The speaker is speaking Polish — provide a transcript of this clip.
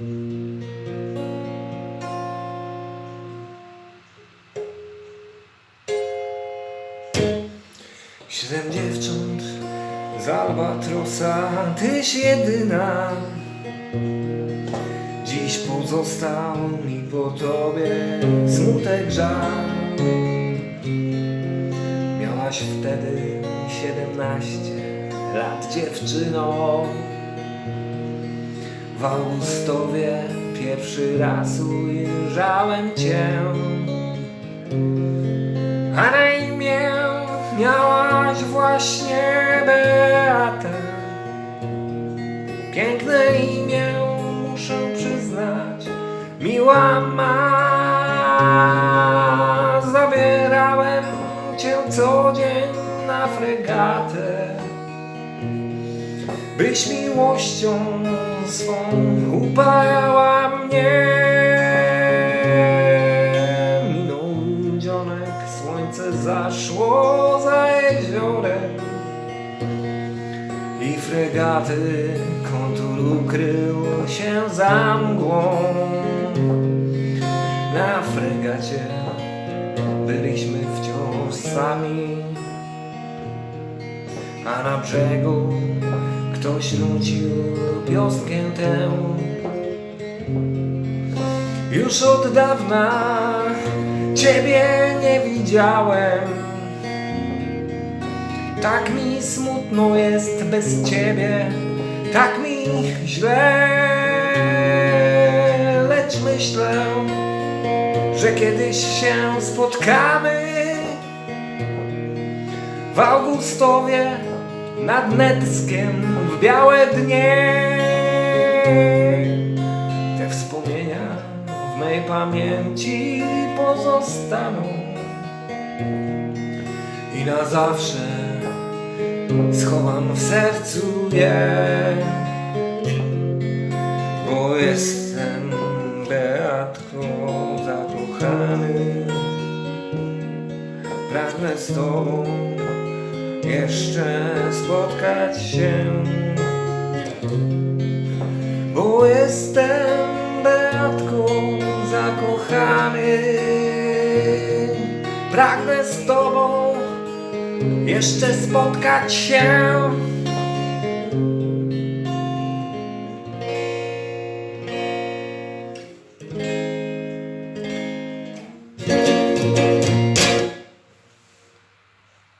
Siedem dziewcząt z Albatrosa, tyś jedyna. Dziś pozostał mi po tobie smutek żal. Miałaś wtedy siedemnaście lat dziewczyną. W Augustowie pierwszy raz ujrzałem cię. A na imię miałaś właśnie Beatę. Piękne imię, muszę przyznać, miła ma. Zabierałem cię co dzień na fregatę, byś miłością swą upajała mnie. Minął dzionek, słońce zaszło za jeziorem i fregaty kontur ukrył się za mgłą. Na fregacie byliśmy wciąż sami, a na brzegu nucił piosnkę tę. Już od dawna Ciebie nie widziałem. Tak mi smutno jest bez ciebie, tak mi źle, lecz myślę, że kiedyś się spotkamy w Augustowie nad Neckiem w białe dnie. Te wspomnienia w mej pamięci pozostaną i na zawsze schowam w sercu je, bo jestem Beatką zakochany. Pragnę z Tobą jeszcze spotkać się, bo jestem Beatką zakochany. Pragnę z Tobą jeszcze spotkać się